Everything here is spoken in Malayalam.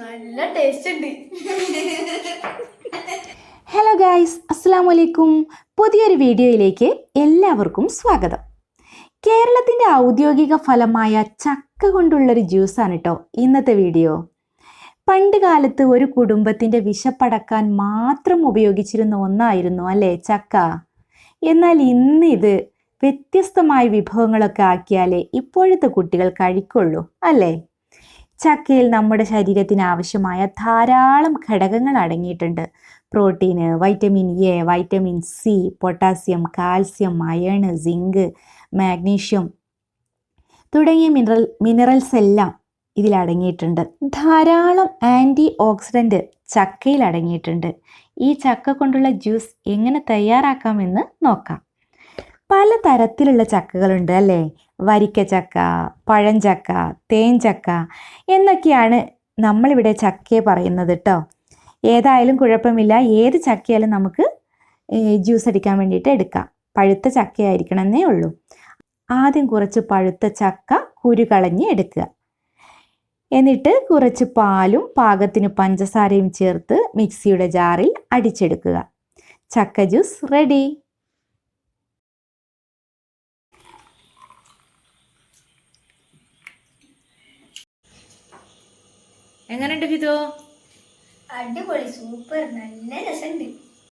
നല്ല ടേസ്റ്റ് ഉണ്ട്. ഹലോ ഗായ്സ് അസ്സാം വലൈക്കും പുതിയൊരു വീഡിയോയിലേക്ക് എല്ലാവർക്കും സ്വാഗതം. കേരളത്തിന്റെ ഔദ്യോഗിക ഫലമായ ചക്ക കൊണ്ടുള്ളൊരു ജ്യൂസാണ് കേട്ടോ ഇന്നത്തെ വീഡിയോ. പണ്ട് കാലത്ത് ഒരു കുടുംബത്തിന്റെ വിശപ്പടക്കാൻ മാത്രം ഉപയോഗിച്ചിരുന്ന ഒന്നായിരുന്നു അല്ലേ ചക്ക? എന്നാൽ ഇന്ന് ഇത് വ്യത്യസ്തമായ വിഭവങ്ങളൊക്കെ ആക്കിയാലേ ഇപ്പോഴത്തെ കുട്ടികൾ കഴിക്കുള്ളൂ അല്ലേ? ചക്കയിൽ നമ്മുടെ ശരീരത്തിന് ആവശ്യമായ ധാരാളം ഘടകങ്ങൾ അടങ്ങിയിട്ടുണ്ട്. Protein vitamin A vitamin C potassium calcium iron zinc magnesium തുടങ്ങിയ മിനറൽ മിനറൽസ് എല്ലാം ഇതിൽ അടങ്ങിയിട്ടുണ്ട്. ധാരാളം ആന്റി ഓക്സിഡന്റ് ചക്കയിൽ അടങ്ങിയിട്ടുണ്ട്. ഈ ചക്ക കൊണ്ടുള്ള ജ്യൂസ് എങ്ങനെ തയ്യാറാക്കാമെന്ന് നോക്കാം. പല തരത്തിലുള്ള ചക്കകളുണ്ട് അല്ലേ? വരിക്ക ചക്ക പഴഞ്ചക്ക തേൻചക്ക എന്നൊക്കെയാണ് നമ്മളിവിടെ ചക്കയെ പറയുന്നത് കേട്ടോ ഏതായാലും കുഴപ്പമില്ല. ഏത് ചക്കയാലും നമുക്ക് ജ്യൂസ് അടിക്കാൻ വേണ്ടിയിട്ട് എടുക്കാം. പഴുത്ത ചക്കയായിരിക്കണം എന്നേ ഉള്ളൂ. ആദ്യം കുറച്ച് പഴുത്ത ചക്ക കുരു കളഞ്ഞ് എടുക്കുക. എന്നിട്ട് കുറച്ച് പാലും പാകത്തിന് പഞ്ചസാരയും ചേർത്ത് മിക്സിയുടെ ജാറിൽ അടിച്ചെടുക്കുക. ചക്ക ജ്യൂസ് റെഡി. എങ്ങനെയുണ്ട് ഫിതോ അടിപൊളി സൂപ്പർ. നല്ല രസമുണ്ട്.